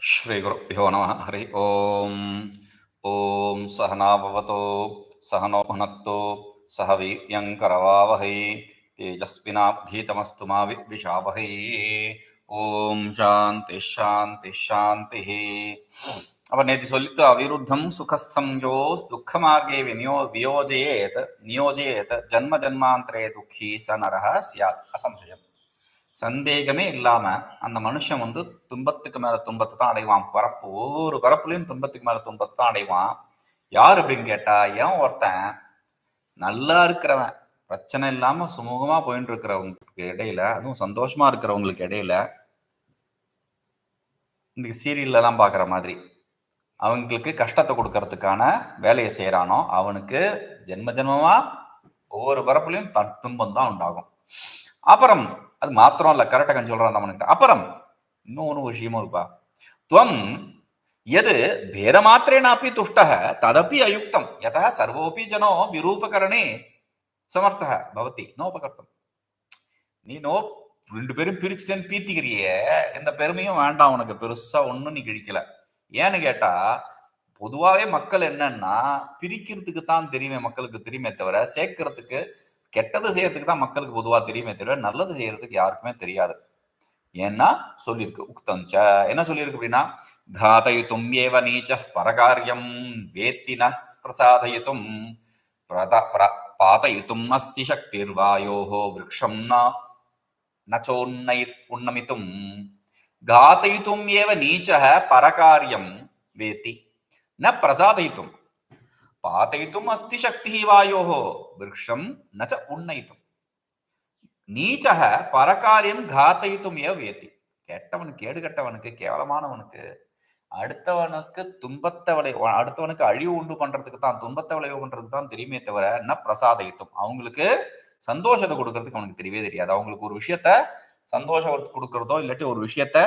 श्रीगुरुभ्यो नमः हरि ॐ ओम सहनाभवतो सहनोभुनक्तो सह वीर्यङ्करवावहै तेजस्विनाधीतमस्तु मा विद्विषावहै ॐ शान्तिः शान्तिः शान्तिः അപ്പൊ നേതി സൊല്ലിത്ത് അവിരുദ്ധം സുഖസ്ഥം യോസ് ദുഃഖമാർഗേ വിനിയോ വിയോജയേത് നിയോജയേത് ജന്മജന്മാന്തരേ ദുഃഖീ സ നരഹ സ്യാത് അസംശയം சந்தேகமே இல்லாம அந்த மனுஷன் வந்து துன்பத்துக்கு மேல துன்பத்தை தான் அடைவான். பரப்பு ஒவ்வொரு பரப்புலையும் துன்பத்துக்கு மேல துன்பத்தை தான் அடைவான். யார் அப்படின்னு கேட்டா ஏன் ஒருத்தன் நல்லா இருக்கிறவன் பிரச்சனை இல்லாம சுமூகமா போயிட்டு இருக்கிறவங்களுக்கு இடையில அதுவும் சந்தோஷமா இருக்கிறவங்களுக்கு இடையில இந்த சீரியல்லாம் பார்க்குற மாதிரி அவங்களுக்கு கஷ்டத்தை கொடுக்கறதுக்கான வேலையை செய்கிறானோ அவனுக்கு ஜென்ம ஜென்மமா ஒவ்வொரு பரப்புலையும் துன்பம் தான் உண்டாகும். அப்புறம் அது மாத்திரம் இல்லை கரெக்டாக கொஞ்சம் சொல்கிறான் அவனுக்கு அப்புறம் இன்னொரு விஷயமும் இருப்பா துவம் எது பேதமாத்திரேனாப்பி துஷ்ட ததப்பி அயுக்தம் யதா சர்வோபி ஜனோ விரூபகரணே சமர்த்தக பவதி நோபகர்த்தம். நீ நோ ரெண்டு பேரும் பிரிச்சுட்டேன்னு பீத்திக்கிறிய இந்த பெருமையும் வேண்டாம் உனக்கு பெருசா ஒண்ணும் நீ கிழிக்கல. ஏன்னு கேட்டா பொதுவாகவே மக்கள் என்னன்னா பிரிக்கிறதுக்கு தான் தெரியுமே மக்களுக்கு தெரியுமே தவிர சேர்க்கறதுக்கு கெட்டது செய்யறதுக்கு தான் மக்களுக்கு பொதுவாக தெரியுமே தவிர நல்லது செய்யறதுக்கு யாருக்குமே தெரியாது. ஏன்னா சொல்லியிருக்கு. உக்தஞ்ச. என்ன சொல்லியிருக்கு அப்படின்னா தாதயுத்தும் ஏவ நீச்ச பரகாரியம் வேத்தின பிரசாதயுத்தும் பாதயுத்தும் அஸ்தி சக்திர் வாயோஹோ விரக்ஷம் நச்சோன்னை உன்னமித்தும் காத்தயுத்தும் ஏவ நீச்ச பரகாரியம் வேத்தி ந பிரசாதயித்தும். பாதைத்தும் அஸ்தி சக்தி வாயோ விரக்ஷம் நச்ச உன்னைத்தும் நீச்சக பரகாரியம் காத்தைத்தும் ஏ வேத்தி கெட்டவனுக்கு ஏடு கெட்டவனுக்கு கேவலமானவனுக்கு அடுத்தவனுக்கு துன்பத்தை விளை அடுத்தவனுக்கு அழிவு உண்டு பண்றதுக்கு தான் துன்பத்தை விளைவு பண்றதுக்கு தான் தெரியுமே தவிர என்ன பிரசாதயித்தும். அவங்களுக்கு சந்தோஷத்தை கொடுக்கறதுக்கு அவனுக்கு தெரியவே தெரியாது. அவங்களுக்கு ஒரு விஷயத்த சந்தோஷம் கொடுக்கறதோ இல்லாட்டி ஒரு விஷயத்த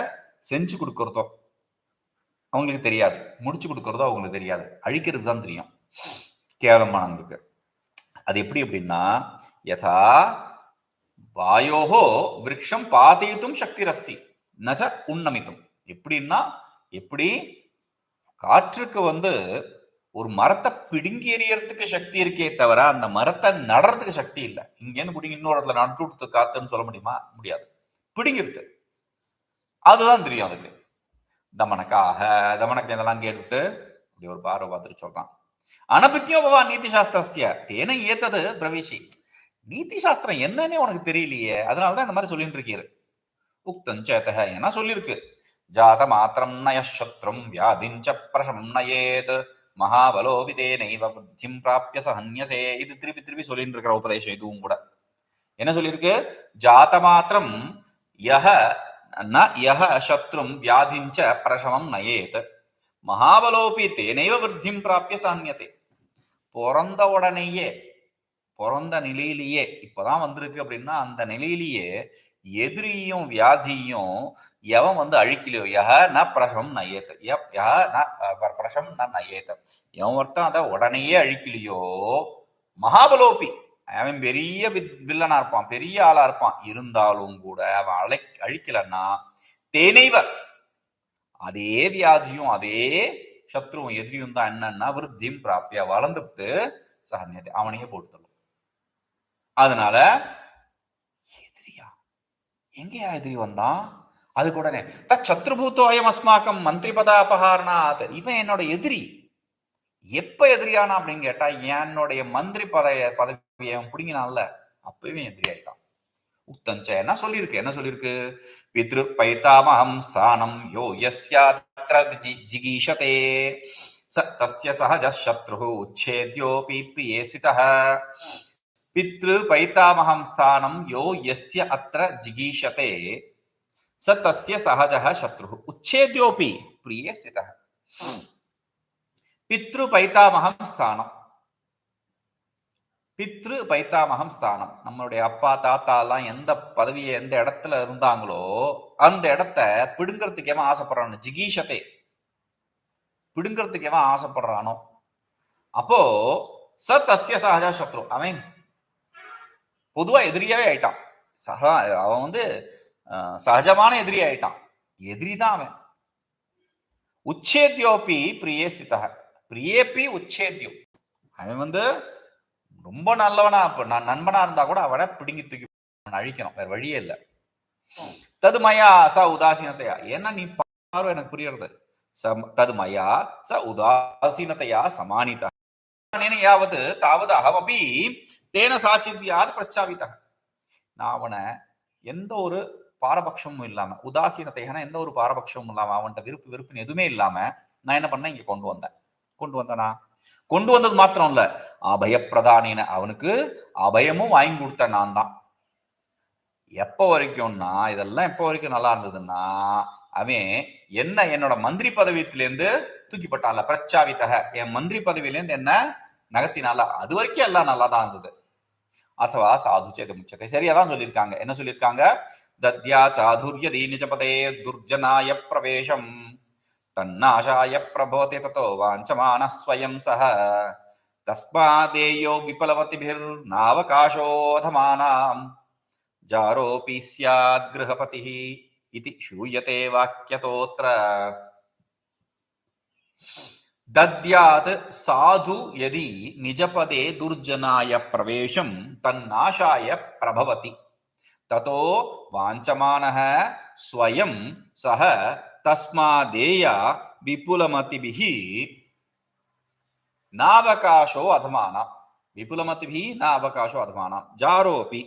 செஞ்சு கொடுக்கறதோ அவங்களுக்கு தெரியாது. முடிச்சு கொடுக்கறதோ அவங்களுக்கு தெரியாது. அழிக்கிறது தான் தெரியும். கேவலமானவங்களுக்கு அது எப்படி அப்படின்னா யதா வாயோகோ விரக்ஷம் பாதையிட்டும் சக்தி ரஸ்தி நஜ உன்னமித்தும் எப்படின்னா எப்படி? காற்றுக்கு வந்து ஒரு மரத்தை பிடுங்கி எறியறதுக்கு சக்தி இருக்கே தவிர அந்த மரத்தை நடறதுக்கு சக்தி இல்லை. இங்கேருந்து பிடிங்கி இன்னொரு இடத்துல நட்டு கொடுத்து காத்துன்னு சொல்ல முடியுமா? முடியாது. பிடுங்கிடுது அதுதான் தெரியும் அதுக்கு. தமனக்காக தமனக்கு இதெல்லாம் கேட்டுட்டு? இப்படி ஒரு பார்வை பார்த்துட்டு சொல்றான். அனபிக்யோ பவா நீதி சாஸ்திரஸ்ய தேனை ஏத்தது பிரவேசி நீதி சாஸ்திரம் என்னன்னே உனக்கு தெரியலையே. அதனாலதான் இந்த மாதிரி சொல்லிட்டு இருக்கீரு. உக்தம் சேத்தக ஏன்னா சொல்லியிருக்கு ஜாத மாத்திரம் நய சத்ரும் வியாதிஞ்ச பிரசம் நயேத் மகாபலோபிதே நைவ புத்திம் பிராப்பிய சஹன்யசே. இது திருப்பி திருப்பி சொல்லிட்டு இருக்கிற உபதேசம் இதுவும் கூட. என்ன சொல்லியிருக்கு? ஜாத மாத்திரம் யஹ ந யஹ சத்ரும் வியாதிஞ்ச பிரசமம் நயேத். மகாபலோபி தேனைவ விருத்தியும் பிராப்பிய சாமியத்தை பிறந்த உடனேயே பிறந்த நிலையிலேயே இப்பதான் வந்திருக்கு அப்படின்னா அந்த நிலையிலேயே எதிரியும் வியாதியும் எவன் வந்து அழிக்கலையோ யஹ ந பிரசம் நயேத்த யஹ ந பிரசம் ந நயேத்த எவன் ஒருத்தன் அதை உடனேயே அழிக்கலையோ மகாபலோபி அவன் பெரிய வில்லனா இருப்பான் பெரிய ஆளா இருப்பான் இருந்தாலும் கூட அவன் அழை அழிக்கலன்னா தேனைவ அதே வியாதியும் அதே சத்ருவும் எதிரியும் தான் என்னன்னா விருத்தியும் பிராப்தியா வளர்ந்துட்டு சகன்யத்தை அவனையே போட்டு அதனால எதிரியா? எங்கேயா எதிரி வந்தான் அதுக்கு உடனே த சத்ருபூத்தோ அயம் அஸ்மாக்கம் மந்திரி பத அபகாரணாத் இவன் என்னோட எதிரி. எப்ப எதிரியானா அப்படின்னு கேட்டா என்னுடைய மந்திரி பதவிய பதவியை பிடிங்கினான்ல அப்பவே எதிரி ஆயிட்டான். உத்தஞ்ச. என்ன சொல்லியிருக்கு? என்ன சொல்லியிருக்கு? பித்ரு பைத்தாமகம் ஸ்தானம் யோ யஸ்யாத்ர ஜிகீஷதே. ச தஸ்ய சஹஜ சத்ரு உச்சேத்யோபி பிரியே சிதः பித்ரு பைத்தாமகம் ஸ்தானம் யோ யஸ்ய அத்ர ஜிகீஷதே. ச தஸ்ய சஹஜ சத்ரு உச்சேத்யோபி பிரியே ஸ்திதः பித்ரு பைத்தாமகம் ஸ்தானம் பித்ரு பைத்தாமகம் ஸ்தானம். நம்மளுடைய அப்பா தாத்தா எல்லாம் எந்த பதவியை எந்த இடத்துல இருந்தாங்களோ அந்த இடத்த பிடுங்கிறதுக்கு எவன் ஆசைப்படுறானோ? ஜிகீஷத்தை. பிடுங்கிறதுக்கு எவன் ஆசைப்படுறானோ? அப்போ ச தஸ்ய சகஜா சத்ரு. அவன் பொதுவா எதிரியாவே ஆயிட்டான். சக அவன் வந்து சகஜமான எதிரி ஆயிட்டான். எதிரி தான் அவன். உச்சேத்யோபி பிரியே ஸ்திதா பிரியேபி உச்சேத்யோ. அவன் வந்து ரொம்ப நல்லவனா இப்ப நான் நண்பனா இருந்தா கூட அவனை பிடுங்கி தூக்கி அவனை அழிக்கணும். வேற வழியே இல்லை. ததுமயா ச உதாசீனத்தையா? ஏன்னா நீ பார்வை எனக்கு புரியறது. சம் ததுமயா ச உதாசீனத்தையா? சமானிதா யாவது தாவது அகமபி தேன சாட்சிவியாது பிரச்சாவிதா நான் அவனை எந்த ஒரு பாரபட்சமும் இல்லாம உதாசீனத்தையான எந்த ஒரு பாரபட்சமும் இல்லாம அவன்கிட்ட விருப்பு விருப்புன்னு எதுவுமே இல்லாம நான் என்ன பண்ணேன்? இங்க கொண்டு வந்தேன். கொண்டு வந்தனா? கொண்டு வந்தது மாத்திரம் இல்ல அபயப்பிரதானின அவனுக்கு அபயமும் வாங்கி கொடுத்த நான் தான். எப்ப வரைக்கும்னா இதெல்லாம் எப்ப வரைக்கும் நல்லா இருந்ததுன்னா அவன் என்ன என்னோட மந்திரி பதவியிலிருந்து தூக்கிப்பட்டான்ல பிரச்சாவித்தக. என் மந்திரி பதவியிலேருந்து என்ன நகர்த்தினால அது வரைக்கும் எல்லாம் நல்லா தான் இருந்தது. அசவா சாது சேது முச்சத்தை சரியா தான் சொல்லியிருக்காங்க. என்ன சொல்லியிருக்காங்க? தத்யா சாதுர்ய தீனிஜபதே துர்ஜனாய பிரவேசம் तन्नाशाय प्रभवते ततो वाञ्छमानः स्वयं सः तस्मादेयो विफलमतिभिर्नावकाशोऽधमानां जारोऽपि स्याद्गृहपतिः इति श्रूयते वाक्यतोऽत्र दद्यात् साधु यदि निजपदे दुर्जनाय प्रवेशं तन्नाशाय प्रभवति। ततो वाञ्छमानः स्वयं सः తస్మాదేయ విపులమతిభిః నావకాశో అధమాన విపులమతిభిః నా అవకాశో అధమాన జారోపి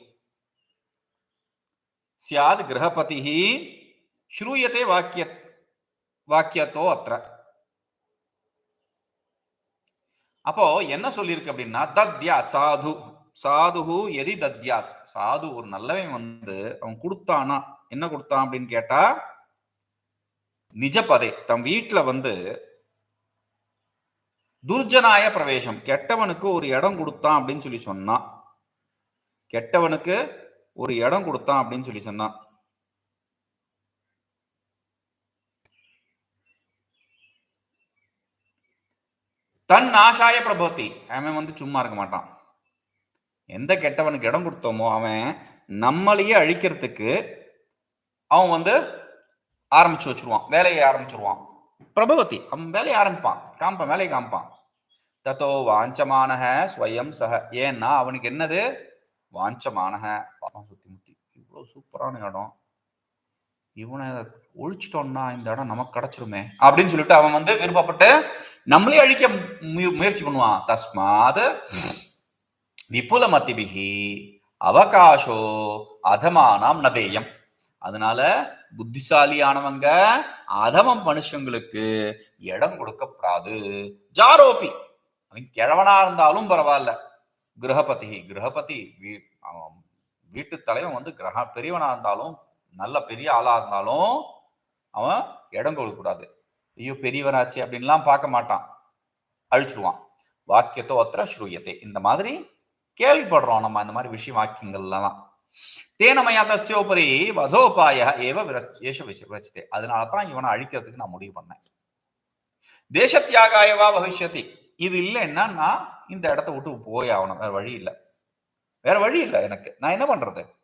స్యాద్ గృహపతిః శ్రూయతే వాక్య வாக்கியத்தோ அத்த அப்போ என்ன சொல்லியிருக்கு அப்படின்னா தத்யாத் சாது சாதுஹு எதி தத்யாத் சாது ஒரு நல்லவன் வந்து அவன் கொடுத்தானா என்ன கொடுத்தான் அப்படின்னு கேட்டா நிஜபதே தம் வீட்டுல வந்து துர்ஜனாய பிரவேசம் கெட்டவனுக்கு ஒரு இடம் கொடுத்தான் அப்படின்னு சொல்லி சொன்னான் கெட்டவனுக்கு ஒரு இடம் கொடுத்தான் அப்படின்னு சொல்லி சொன்னான் தன் ஆசாய பிரபோத்தி அவன் வந்து சும்மா இருக்க மாட்டான். எந்த கெட்டவனுக்கு இடம் கொடுத்தோமோ அவன் நம்மளையே அழிக்கிறதுக்கு அவன் வந்து ஆரம்பிச்சு வச்சிருவான் வேலையை ஆரம்பிச்சிருவான். பிரபவதி அவன் வேலையை ஆரம்பிப்பான் காமிப்பான் வேலையை காமிப்பான். தத்தோ வாஞ்சமானக ஸ்வயம் சக. ஏன்னா அவனுக்கு என்னது? வாஞ்சமானக. படம் சுத்தி முத்தி. இவ்வளவு சூப்பரான இடம். இவனை ஒழிச்சிட்டோம்னா இந்த இடம் நமக்கு கிடைச்சிருமே. அப்படின்னு சொல்லிட்டு அவன் வந்து விருப்பப்பட்டு நம்மளே அழிக்க முயற்சி பண்ணுவான். தஸ்மாத் விபுல மத்திபிகி அவகாசோ அதமானாம் நதேயம். அதனால புத்திசாலியானவங்க அதவம் மனுஷங்களுக்கு இடம் கொடுக்கப்படாது. ஜாரோபி. அவன் கிழவனா இருந்தாலும் பரவாயில்ல. கிரகபதி. கிரகபதி வீ- வீட்டு தலைவன் வந்து கிரக பெரியவனா இருந்தாலும் நல்ல பெரிய ஆளா இருந்தாலும் அவன் இடம் கொடுக்கக்கூடாது. ஐயோ பெரியவனாச்சு அப்படின்லாம் பார்க்க மாட்டான். அழிச்சிருவான். வாக்கியத்தோ அத்திர ஸ்ரூயத்தை. இந்த மாதிரி கேள்விப்படுறோம் நம்ம இந்த மாதிரி விஷய வாக்கியங்கள்லாம் தேனமயா தஸ்யோபரி வதோபாய ஏவ விரச்- ஏஷ விச- அதனால தான் இவனை அழிக்கிறதுக்கு நான் முடிவு பண்ணேன். தேசத்தியாகாயவா பவிஷ்யதி. இது இல்லைன்னா நான் இந்த இடத்த விட்டு போய் ஆகணும். வேற வழி இல்லை. வேற வழி இல்லை எனக்கு. நான் என்ன பண்றது?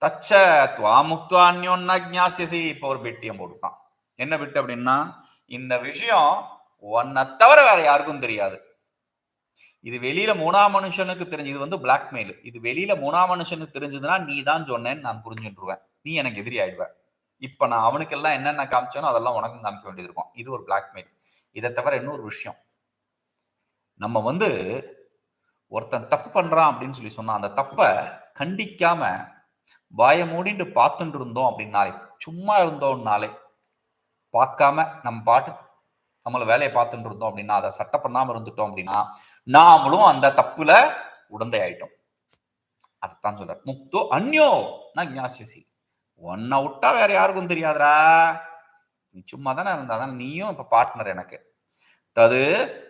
தச்ச துவாமுக்துவா அந்யோன்ன ஜாசியசி இப்போ ஒரு பெட்டியம் போட்டுட்டான். என்ன விட்டு அப்படின்னா இந்த விஷயம் உன்னை தவிர வேற யாருக்கும் தெரியாது. இது வெளியில மூணாம் மனுஷனுக்கு தெரிஞ்சு இது வந்து பிளாக்மெயில் இது வெளியில மூணாம் மனுஷனுக்கு தெரிஞ்சதுன்னா நீ தான் சொன்னேன்னு நான் புரிஞ்சுட்டுருவேன் நீ எனக்கு எதிரி ஆயிடுவ. இப்ப நான் அவனுக்கெல்லாம் என்னென்ன காமிச்சேனோ அதெல்லாம் உனக்கும் காமிக்க வேண்டியது இருக்கும். இது ஒரு பிளாக்மெயில் இதை தவிர இன்னொரு விஷயம். நம்ம வந்து ஒருத்தன் தப்பு பண்றான் அப்படின்னு சொல்லி சொன்னா அந்த தப்பை கண்டிக்காம வாய மூடிட்டு பார்த்துட்டு இருந்தோம் அப்படின்னாலே சும்மா இருந்தோம்னாலே பார்க்காம நம்ம பாட்டு நம்மள வேலையை பார்த்துட்டு இருந்தோம் அப்படின்னா அதை சட்டை பண்ணாம இருந்துட்டோம் அப்படின்னா நாமளும் அந்த தப்புல உடந்தை ஆயிட்டோம் அதைத்தான் சொல்ற முக்தோ அந்யோ நான் ஞாசியசி ஒன்ன விட்டா வேற யாருக்கும் தெரியாதுடா. நீ சும்மா தானே இருந்தாதான் நீயும் இப்ப பார்ட்னர் எனக்கு. தது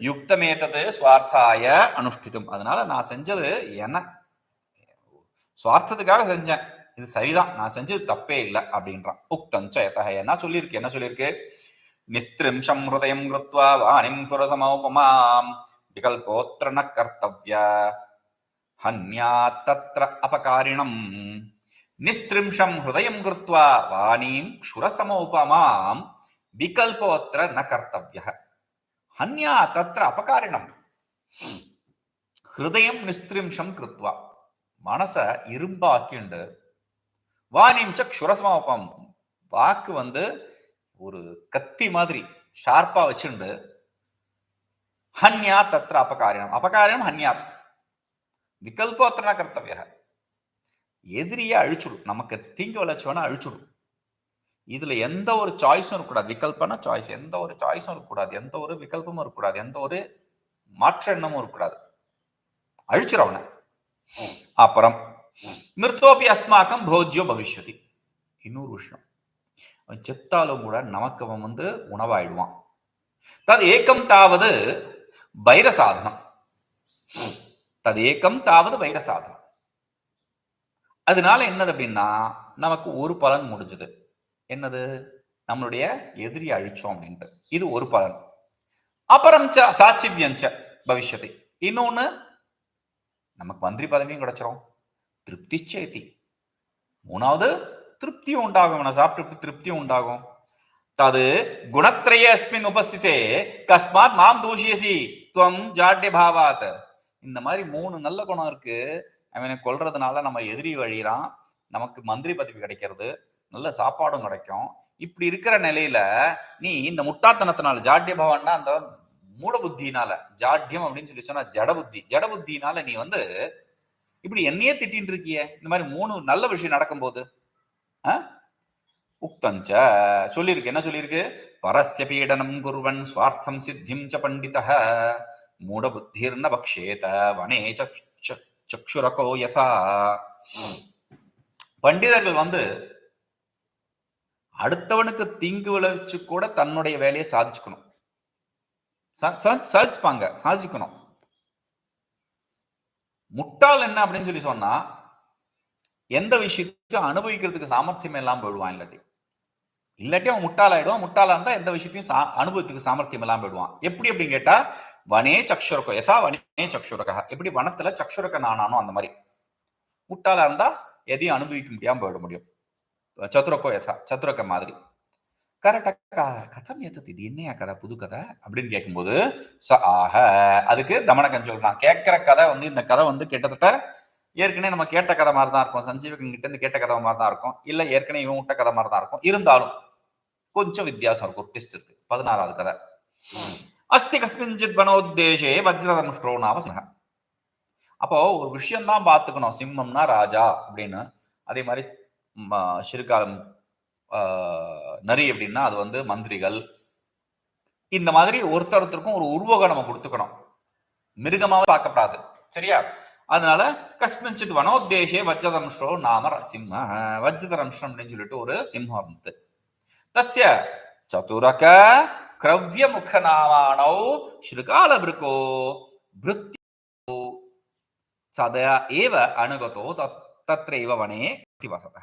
யுக்தமேத்தது சுவார்த்தாய அனுஷ்டிதம். அதனால நான் செஞ்சது என்ன சுவார்த்தத்துக்காக செஞ்சேன். இது சரிதான். நான் செஞ்சது தப்பே இல்லை. அப்படின்றான். உக்தஞ்ச எத்தக என்ன சொல்லியிருக்கு? என்ன சொல்லியிருக்கு? நிஸ்திரிம்சம் ஹிருதயம் கிருத்வா வாணிம் சுரசமோபமாம் விகல்போத்திர ந கர்த்தவ்ய ஹன்யா தத்ர அபகாரிணம் நிஸ்திரிம்சம் ஹிருதயம் கிருத்வா வாணீம் க்ஷுரசமோபமாம் விகல்போத்திர ந கர்த்தவிய ஹன்யா தத்திர அபகாரிணம் ஹிருதயம் நிஸ்திரிம்சம் கிருத்வா மனச இரும்பாக்கிண்டு। வாணிம் ச க்ஷுரசமாபம் வாக்கு வந்து ஒரு கத்தி மாதிரி ஷார்ப்பா வச்சுண்டு ஹன்யா தத்திர அபகாரியம் அபகாரியம் ஹன்யாத். விகல்போத்திரன கர்த்தவிய எதிரியை அழிச்சுடும் நமக்கு தீங்கு விளைச்சவன அழிச்சுடும் இதுல எந்த ஒரு சாய்ஸும் இருக்கக்கூடாது. விகல்பனா? சாய்ஸ் எந்த ஒரு சாய்ஸும் இருக்கக்கூடாது. எந்த ஒரு விகல்பமும் இருக்கக்கூடாது. எந்த ஒரு மாற்ற எண்ணமும் இருக்கக்கூடாது. அழிச்சிடும் அவனை. அப்புறம் மிருத்தோபி அஸ்மாக்கம் போஜ்யோ பவிஷ்யதி. இன்னொரு விஷயம். அவன் செத்தாலும் கூட நமக்கு அவன் வந்து உணவாயிடுவான். தது ஏக்கம் தாவது வைர சாதனம். தது ஏக்கம் தாவது வைர சாதனம். அதனால என்னது அப்படின்னா நமக்கு ஒரு பலன் முடிஞ்சது. என்னது? நம்மளுடைய எதிரி அழிச்சோம் அப்படின்ட்டு. இது ஒரு பலன். அப்புறம் ச சாட்சிவியஞ்ச பவிஷ்யத்தை. இன்னொன்னு நமக்கு மந்திரி பதவியும் கிடைச்சிரும். திருப்தி சேத்தி மூணாவது திருப்தியும் உண்டாகும் இவனை சாப்பிட்டு திருப்தியும் உண்டாகும். தது குணத்ரய அஸ்மின் உபஸ்திதே கஸ்மாத் மாம் தூஷியசி துவம் ஜாட்ய பாவாத். இந்த மாதிரி மூணு நல்ல குணம் இருக்கு. அவனை கொல்றதுனால நம்ம எதிரி வழிகிறான் நமக்கு மந்திரி பதவி கிடைக்கிறது. நல்ல சாப்பாடும் கிடைக்கும். இப்படி இருக்கிற நிலையில நீ இந்த முட்டாத்தனத்தினால ஜாட்டிய பவன்னா அந்த மூட புத்தினால ஜாட்டியம் அப்படின்னு சொல்லி சொன்னா ஜட புத்தி ஜட புத்தினால நீ வந்து இப்படி என்னையே திட்டின்னு இருக்கிய. இந்த மாதிரி மூணு நல்ல விஷயம் நடக்கும்போது உக்தஞ்ச சொல்லியிருக்கு. என்ன சொல்லியிருக்கு? பரஸ்ய பீடனம் குருவன் சுவார்த்தம் சித்திம் ச பண்டித மூட புத்திர்ன பக்ஷேத வனே சக்ஷுரகோ யதா. பண்டிதர்கள் வந்து அடுத்தவனுக்கு தீங்கு விளைவிச்சு கூட தன்னுடைய வேலையை சாதிச்சுக்கணும். சாதிச்சுப்பாங்க. சாதிச்சுக்கணும். முட்டாள் என்ன அப்படின்னு சொல்லி சொன்னா எந்த விஷயத்தையும் அனுபவிக்கிறதுக்கு சாமர்த்தியம் எல்லாம் போயிடுவான் இல்லாட்டி. இல்லாட்டி அவன் முட்டாளாயிடுவான். முட்டாளா இருந்தா எந்த விஷயத்தையும் அனுபவத்துக்கு சாமர்த்தியம் எல்லாம் போயிடுவான். எப்படி அப்படின்னு கேட்டா வனே சக்ஷுரகம் யதா வனே சக்ஷுரகா எப்படி வனத்துல சக்ஷுரக நானானோ அந்த மாதிரி. முட்டாளா இருந்தா எதையும் அனுபவிக்க முடியாம போயிட முடியும். சதுரக்கோ யதா சதுரக்க மாதிரி. கரெக்டா கதம் ஏத்தது. இது என்னையா கதை? புது கதை? அப்படின்னு கேட்கும்போது ச ஆக அதுக்கு தமனகன் சொல்றான். கேட்கிற கதை வந்து இந்த கதை வந்து கிட்டத்தட்ட ஏற்கனவே நம்ம கேட்ட கதை மாதிரி தான் இருக்கும். சஞ்சீவகன் கிட்ட இருந்து கேட்ட கதை மாதிரி தான் இருக்கும். இல்ல ஏற்கனவே இவன் விட்ட கதை மாதிரி தான் இருக்கும். இருந்தாலும் கொஞ்சம் வித்தியாசம் இருக்கும். ஒரு டெஸ்ட் இருக்கு. பதினாறாவது கதை. அஸ்தி கஸ்மிஞ்சித் வனோத்தேஷே வஜ்ரதமுஷ்டோ நாம அப்போ ஒரு விஷயம் தான் பார்த்துக்கணும். சிம்மம்னா ராஜா அப்படின்னு. அதே மாதிரி சிறுகாலம் நரி அப்படின்னா அது வந்து மந்திரிகள். இந்த மாதிரி ஒருத்தருக்கும் ஒரு உருவகம் நம்ம கொடுத்துக்கணும். மிருகமாக பார்க்கப்படாது. சரியா? அதனால கஸ்மிஞ்சித் வனோத்தேஷே வஜ்ரதம்ஷோ நாம சிம்ம வஜ்ரதம்ஷம் அப்படின்னு சொல்லிட்டு ஒரு சிம்மம் இருந்து தஸ்ய சதுரக கிரவ்ய முக நாமானோ ஸ்ருகால பிருக்கோ பிருத்தியோ. சதயா ஏவ அணுகதோ தத்ரைவ வனே வசத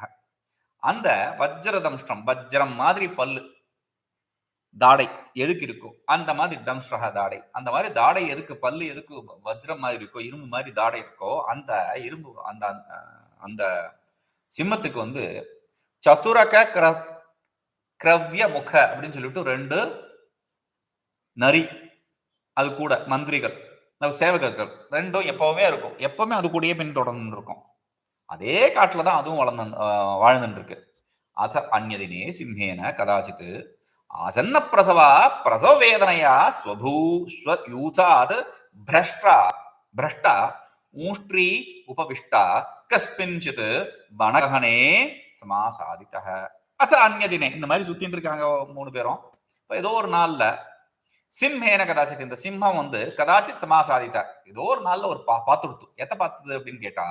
அந்த வஜ்ரதம்ஷ்டம் வஜ்ரம் மாதிரி பல்லு. தாடை எதுக்கு இருக்கோ அந்த மாதிரி தம்ஸ்ரக தாடை. அந்த மாதிரி தாடை எதுக்கு பல்லு எதுக்கு வஜ்ரம் மாதிரி இருக்கோ இரும்பு மாதிரி தாடை இருக்கோ அந்த இரும்பு அந்த அந்த சிம்மத்துக்கு வந்து சத்துரக கிர கிரவ்ய முக அப்படின்னு சொல்லிட்டு ரெண்டு நரி அது கூட மந்திரிகள் சேவகர்கள் ரெண்டும் எப்பவுமே இருக்கும். எப்பவுமே அது கூடயே பின்தொடர்ந்து இருக்கும் அதே காட்டுல தான் அதுவும் வளர்ந்து வாழ்ந்துட்டு இருக்கு அத அந்நதினே சிம்ஹேன கதாச்சித்து ஆசன்ன பிரசவா பிரசவ வேதனையா ஸ்வபூ ஸ்வயூதாத் பிரஷ்டா பிரஷ்டா ஊஷ்ட்ரி உபவிஷ்டா கஸ்பிஞ்சித் வனகனே சமாசாதித்த அத அந்நதினே இந்த மாதிரி சுத்தின்னு இருக்காங்க மூணு பேரும். இப்போ ஏதோ ஒரு நாள்ல சிம்ஹேன கதாச்சித் இந்த சிம்மம் வந்து கதாச்சித் சமாசாதித்த. ஏதோ ஒரு நாள்ல ஒரு பா பார்த்துடுத்து. எத்த பார்த்தது அப்படின்னு கேட்டா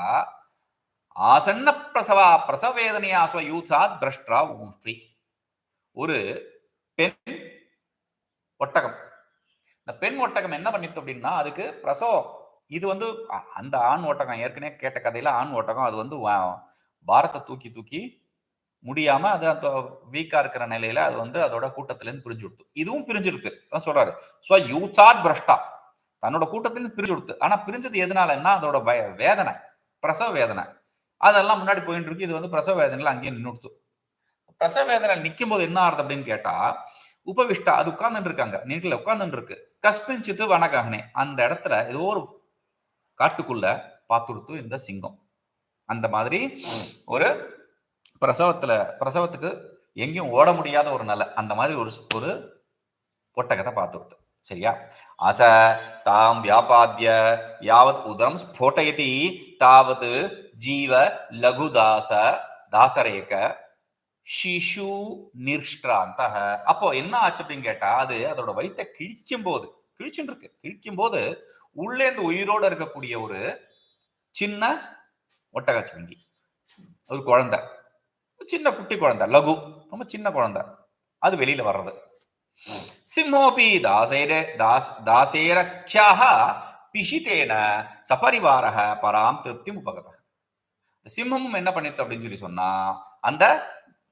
ஆசன்ன பிரசவா பிரசவ வேதனையா ஸ்வயூதாத் பிரஷ்டா ஊஷ்ட்ரி ஒரு பெண் ஒட்டகம். இந்த பெண் ஒட்டகம் என்ன பண்ணித்து அப்படின்னா அதுக்கு பிரசவம். இது வந்து அந்த ஆண் ஒட்டகம் ஏற்கனவே கேட்ட கதையில ஆண் ஒட்டகம் அது வந்து பாரத்தை தூக்கி தூக்கி முடியாம அது அந்த வீக்கா இருக்கிற நிலையில அது வந்து அதோட கூட்டத்திலேருந்து பிரிஞ்சு கொடுத்து. இதுவும் பிரிஞ்சிருக்கு அதான் சொல்றாரு. ஸ்வ யூசாத் பிரஷ்டா. தன்னோட கூட்டத்திலேருந்து பிரிஞ்சு கொடுத்து. ஆனா பிரிஞ்சது எதனாலன்னா அதோட பய வேதனை. பிரசவ வேதனை. அதெல்லாம் முன்னாடி போயிட்டு இருக்கு இது வந்து பிரசவ வேதனையில அங்கேயே நின்றுடுத்து பிரசவ வேதனை நிற்கும் போது என்ன ஆறுது அப்படின்னு கேட்டா உபவிஷ்டா அது உட்கார்ந்துட்டு இருக்காங்க நீட்டில் உட்கார்ந்துட்டு இருக்கு கஸ்பிஞ்சித்து வனகாகனே அந்த இடத்துல ஏதோ ஒரு காட்டுக்குள்ள பார்த்துடுத்து இந்த சிங்கம். அந்த மாதிரி ஒரு பிரசவத்துல பிரசவத்துக்கு எங்கேயும் ஓட முடியாத ஒரு நிலை. அந்த மாதிரி ஒரு ஒரு ஒட்டகத்தை பார்த்துடுத்து சரியா? அச தாம் வியாபாத்திய யாவத் உதரம் ஸ்போட்டயதி தாவது ஜீவ லகுதாச தாசரேக சிசு அந்த அப்போ என்ன ஆச்சு அப்படின்னு கேட்டா அது அதோட வயிற்ற கிழிக்கும் போது கிழிச்சுட்டு இருக்கு கிழிக்கும் போது உள்ளே இந்த உயிரோட இருக்கக்கூடிய ஒரு சின்ன ஒட்டகச்சுவங்கி. ஒரு குழந்தை. சின்ன குட்டி குழந்தை லகு. ரொம்ப சின்ன குழந்தை. அது வெளியில வர்றது. சிம்மோபி தாசேர தாஸ் தாசேரக்கியாக பிஹிதேன சபரிவாரக பராம் திருப்தி உபகத சிம்மமும் என்ன பண்ணித்து அப்படின்னு சொல்லி சொன்னா அந்த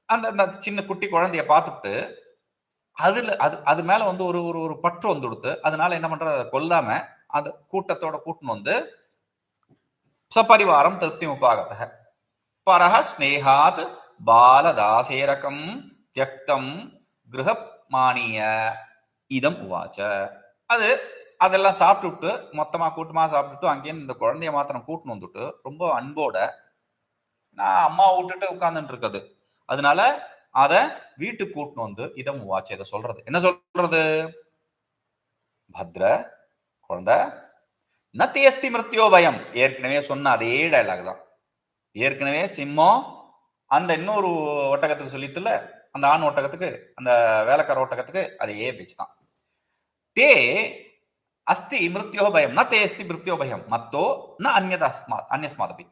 அந்த அந்த சின்ன குட்டி குழந்தைய பார்த்துட்டு அதுல அது அது மேல வந்து ஒரு ஒரு ஒரு பற்று வந்து கொடுத்து அதனால என்ன பண்றது? அதை கொல்லாம அந்த கூட்டத்தோட கூட்டணும் வந்து சபரிவாரம் திருப்தி முப்பாகத பரஹ ஸ்னேகாத் பாலதாசேரகம் தியக்தம் கிரகமானிய இதம் உவாச்ச. அது அதெல்லாம் சாப்பிட்டுட்டு மொத்தமா கூட்டமா சாப்பிட்டுட்டு அங்கேயிருந்து இந்த குழந்தைய மாத்திரம் கூட்டணும் வந்துட்டு ரொம்ப அன்போட நான் அம்மா விட்டுட்டு உட்கார்ந்துட்டு இருக்குது அதனால அத வீட்டுக்கு கூட்டின்னு வந்து இதம் உவாச்சு இதை சொல்றது. என்ன சொல்றது? பத்ர குழந்தை நத்தியஸ்தி மிருத்தியோ பயம். ஏற்கனவே சொன்ன அதே டைலாக் தான். ஏற்கனவே சிம்மம் அந்த இன்னொரு ஒட்டகத்துக்கு சொல்லித்துல அந்த ஆண் ஒட்டகத்துக்கு அந்த வேலைக்கார ஒட்டகத்துக்கு அதே பேச்சு தான். தே அஸ்தி மிருத்யோ பயம். ந தே அஸ்தி மிருத்யோ பயம். மத்தோ ந அந்நதஸ்மாத் அந்நஸ்மாதபி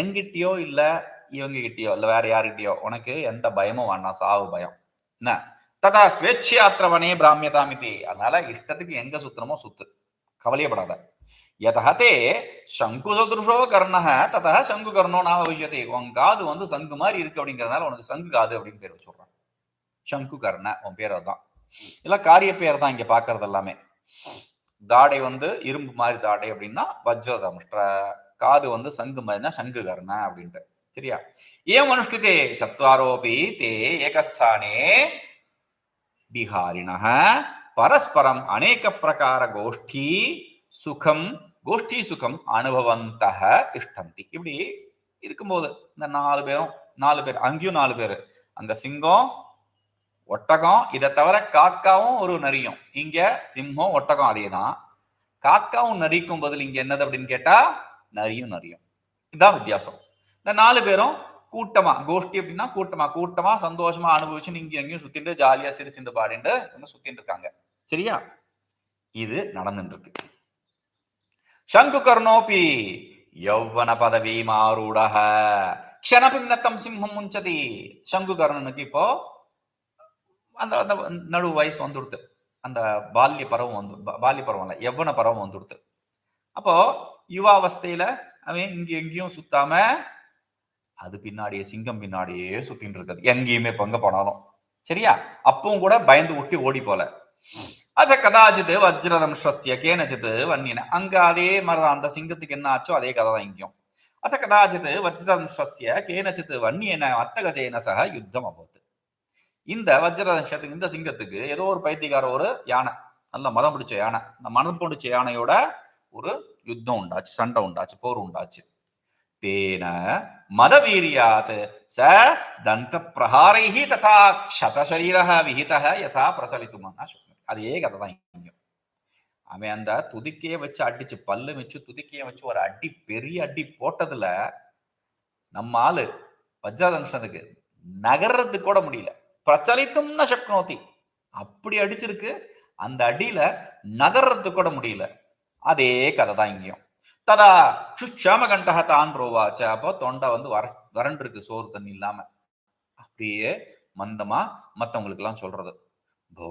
எங்கிட்டயோ இல்லை இவங்க கிட்டயோ இல்ல வேற யாருகிட்டயோ உனக்கு எந்த பயமும் வேண்டாம் சாவு பயம். என்ன? ததா ஸ்வேச்சியாத்திரவனே பிராமியதாமிதி. அதனால இஷ்டத்துக்கு எங்க சுத்தணுமோ சுத்து. கவலையப்படாத. யதா தே சங்கு சதுருஷோ கர்ணக ததா சங்கு கர்ணோ நாம விஷயத்தை உன் காது வந்து சங்கு மாதிரி இருக்கு அப்படிங்கிறதுனால உனக்கு சங்கு காது அப்படின்னு பேர் வச்சுடுறான். சங்கு கர்ண உன் பேர் அதுதான். இல்ல காரிய பேர் தான் இங்க பாக்குறது எல்லாமே. தாடை வந்து இரும்பு மாதிரி தாடை அப்படின்னா வஜ்ரதமுஷ்ட காது வந்து சங்கு மாதிரினா சங்கு கர்ண அப்படின்ட்டு. சரியா ஏன் அனுஷ்டிதே சத்வாரோபி தே ஏகஸ்தானே பிஹாரிணः பரஸ்பரம் அநேக பிரகார கோஷ்டி சுகம் கோஷ்டி சுகம் அனுபவந்தக திஷ்டந்தி. இப்படி இருக்கும்போது இந்த நாலு பேரும் நாலு பேர் அங்கேயும் நாலு பேர். அங்க சிங்கம் ஒட்டகம் இதை தவிர காக்காவும் ஒரு நரியும். இங்க சிம்மம் ஒட்டகம் அதே தான் காக்காவும் நரிக்கும் பதில் இங்க என்னது அப்படின்னு கேட்டா நரியும் நரியும். இதுதான் வித்தியாசம். இந்த நாலு பேரும் கூட்டமா கோஷ்டி அப்படின்னா கூட்டமா கூட்டமா சந்தோஷமா அனுபவிச்சு இங்க எங்கேயும் சுத்திட்டு ஜாலியா சிரிச்சுட்டு பாடிட்டு இவங்க சுத்திட்டு இருக்காங்க. சரியா? இது நடந்துட்டு இருக்கு சங்கு கர்ணோபி யௌவன பதவி மாரூடக க்ஷணபின்னத்தம் சிம்மம் முஞ்சதி. சங்கு கர்ணனுக்கு இப்போ அந்த அந்த நடு வயசு வந்துடுத்து. அந்த பால்ய பருவம் வந்து பால்ய பருவம் இல்லை யவ்வன பருவம் வந்துடுத்து. அப்போ யுவாவஸ்தையில அவன் இங்க எங்கேயும் சுத்தாம அது பின்னாடியே சிங்கம் பின்னாடியே சுத்தின்னு இருக்குது. எங்கேயுமே பங்க போனாலும் சரியா? அப்பவும் கூட பயந்து ஒட்டி ஓடி போல. அத கதாஜித் வஜ்ரதம் ஸ்ரஸ்ய கேனச்சித் வன்னின. அங்க அதே மாதிரிதான் அந்த சிங்கத்துக்கு என்ன ஆச்சோ அதே கதை தான் இங்கேயும். அத கதாஜித் வஜ்ரதம் ஸ்ரஸ்ய கேனச்சித் வன்னியன அத்தகஜேன சக யுத்தம் அபோத்து. இந்த வஜ்ரதம்ஷத்துக்கு இந்த சிங்கத்துக்கு ஏதோ ஒரு பைத்தியக்கார ஒரு யானை நல்ல மதம் பிடிச்ச யானை இந்த மனம் பிடிச்ச யானையோட ஒரு யுத்தம் உண்டாச்சு சண்டை உண்டாச்சு போர் உண்டாச்சு. தேன மதவீரியாத் ச தந்த பிரகாரைஹி ததா க்ஷதசரீரः விஹிதः யதா பிரச்சலித்துமானா சொன்னது. அதே கதை தான் இங்கேயும் அவன் அந்த துதிக்கையை வச்சு அடிச்சு பல்லு வச்சு துதிக்கையை வச்சு ஒரு அடி பெரிய அடி போட்டதுல நம்ம ஆளு வஜ்ராதனுஷனுக்கு நகர்றது கூட முடியல. பிரச்சலித்தும்னா சக்னோதி அப்படி அடிச்சிருக்கு. அந்த அடியில நகர்றது கூட முடியல. அதே கதை தான் இங்கேயும். ததா சுஷாமகண்டக தான் ரோவாச்ச. அப்போ தொண்டை வந்து வர வறண்டிருக்கு சோறு தண்ணி இல்லாம. அப்படியே மந்தமா மத்தவங்களுக்கு எல்லாம் சொல்றது. போ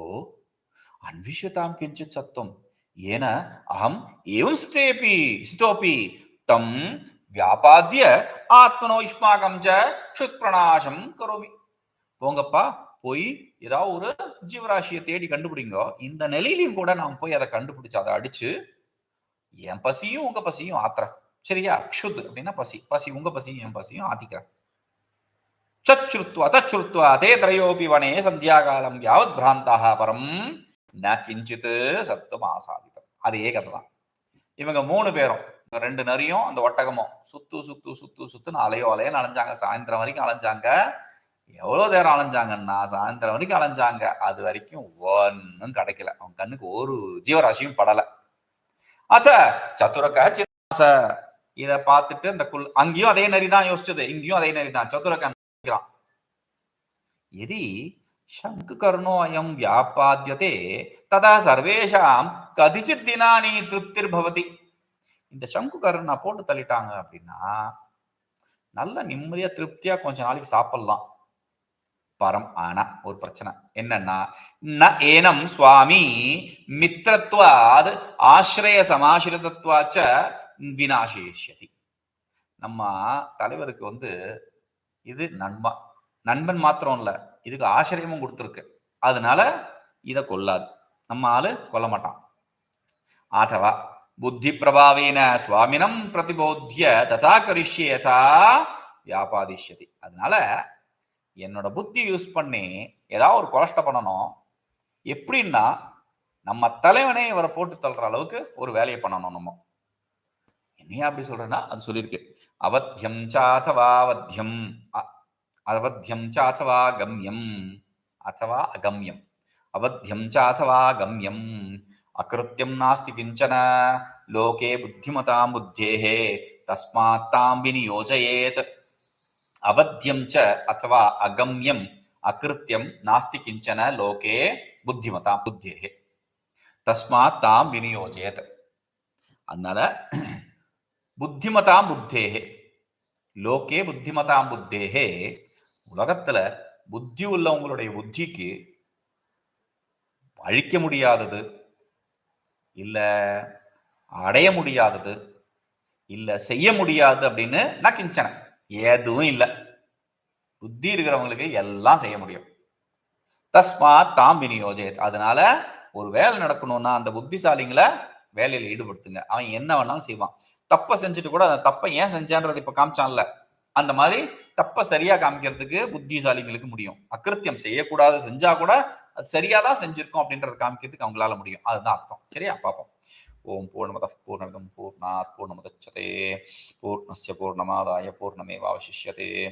அன்விஷதாம் கிஞ்சித் சத்தம் ஏன அகம் ஏவம் ஸ்தேபி. ஸ்தோபி தம் வியாபாத்திய ஆத்மனோ இஷ்மாகம் ஜ பிரணாசம் கரோமி. போங்கப்பா போய் ஏதாவது ஒரு ஜீவராசியை தேடி கண்டுபிடிங்க. இந்த நிலையிலையும் கூட நான் போய் அதை கண்டுபிடிச்சு அதை அடிச்சு என் பசியும் உங்க பசியும் ஆத்திரம் சரியா? அக்ஷுத் அப்படின்னா பசி. பசி உங்க பசியும் என் பசியும் ஆதிக்கிறான் சச்சுருத்வா தச்சுருத்வா தே திரையோபி வனே சந்தியாகாலம் யாவத் பிராந்தாக பரம் ந கிஞ்சித் சத்துவம் ஆசாதித்தம் அதே கதை தான். இவங்க மூணு பேரும் ரெண்டு நரியும் அந்த ஒட்டகமும் சுத்து சுத்து சுத்து சுத்துன்னு அலையோ அலையன்னு அலைஞ்சாங்க சாயந்தரம் வரைக்கும் அலைஞ்சாங்க. எவ்வளவு நேரம் அலைஞ்சாங்கன்னா சாயந்தரம் வரைக்கும் அலைஞ்சாங்க. அது வரைக்கும் ஒன்னும் கிடைக்கல. அவன் கண்ணுக்கு ஒரு ஜீவராசியும் படலை. ஆச்சா சத்துரக்க சின்னாச இத பார்த்துட்டு அந்த குல் அங்கேயும் அதே நரி தான் யோசிச்சது இங்கேயும் அதே நரி தான் சத்துரக்கன் எதி சங்கு கர்ணோ அயம் வியாபாத்தியதே ததா சர்வேஷாம் கதிச்சித் தினானி திருப்திர் பவதி. இந்த சங்கு கர்ணா போட்டு தள்ளிட்டாங்க அப்படின்னா நல்ல நிம்மதியா திருப்தியா கொஞ்ச நாளைக்கு சாப்பிடலாம். பரம் ஆனா ஒரு பிரச்சனை. என்னன்னா ந ஏனம் சுவாமி மித்திரத்துவாது ஆசிரிய சமாசிரிதத்வாச்ச வினாசேஷதி நம்ம தலைவருக்கு வந்து இது நண்பன் நண்பன் மாத்திரம் இல்லை இதுக்கு ஆசிரியமும் கொடுத்துருக்கு. அதனால இதை கொல்லாது நம்ம ஆளு கொல்ல மாட்டான். ஆதவா புத்தி பிரபாவேன சுவாமினம் பிரதிபோத்திய ததா கரிஷ்யதா யதா வியாபாதிஷ்யதி. அதனால என்னோட புத்தி யூஸ் பண்ணி ஏதாவது ஒரு கொலஸ்ட பண்ணணும். எப்படின்னா நம்ம தலைவனே இவரை போட்டு தள்ளுற அளவுக்கு ஒரு வேலையை பண்ணணும் நம்ம. என்னையா அப்படி சொல்றேன்னா அது சொல்லியிருக்கு. அவத்தியம் சாதவா அவத்தியம் அவத்தியம் சாதவா கம்யம் அத்தவா அகம்யம். அவத்தியம் சாதவா கம்யம் அகிருத்தியம் நாஸ்தி கிஞ்சன லோகே புத்திமதாம் புத்தேஹே தஸ்மாத் தாம் விநியோஜயேத். அவத்தியம் ச அத்தவா அகம்யம் அகிருத்தியம் நாஸ்தி கிஞ்சன லோகே புத்திமதா புத்தியே. தஸ்மாத் தாம் விநியோஜேத். அதனால புத்திமதாம் புத்தேகே. லோகே புத்திமதாம் புத்தேகே. உலகத்துல புத்தி உள்ளவங்களுடைய புத்திக்கு அழிக்க முடியாதது இல்ல அடைய முடியாதது இல்ல செய்ய முடியாது அப்படின்னு நான் கிஞ்சன. எதுவும் இல்லை. புத்தி இருக்கிறவங்களுக்கு எல்லாம் செய்ய முடியும். தஸ்மா தாம் விநியோஜயத் அதனால ஒரு வேலை நடக்கணும்னா அந்த புத்திசாலிங்களை வேலையில ஈடுபடுத்துங்க. அவன் என்ன வேணாலும் செய்வான். தப்பை செஞ்சுட்டு கூட அந்த தப்பை ஏன் செஞ்சான்றது இப்ப காமிச்சான்ல. அந்த மாதிரி தப்பை சரியா காமிக்கிறதுக்கு புத்திசாலிங்களுக்கு முடியும். அக்கிருத்தியம் செய்யக்கூடாது செஞ்சா கூட அது சரியா தான் செஞ்சிருக்கோம் அப்படின்றத காமிக்கிறதுக்கு அவங்களால முடியும். அதுதான் அர்த்தம். சரியா? பார்ப்போம். ஓம் பூர்ணமத பூர்ணமிதம் பூர்ணாத் பூர்ணமுதச்சதே. பூர்ணஸ்ய பூர்ணமாதாய பூர்ணமேவாவசிஷ்யதே.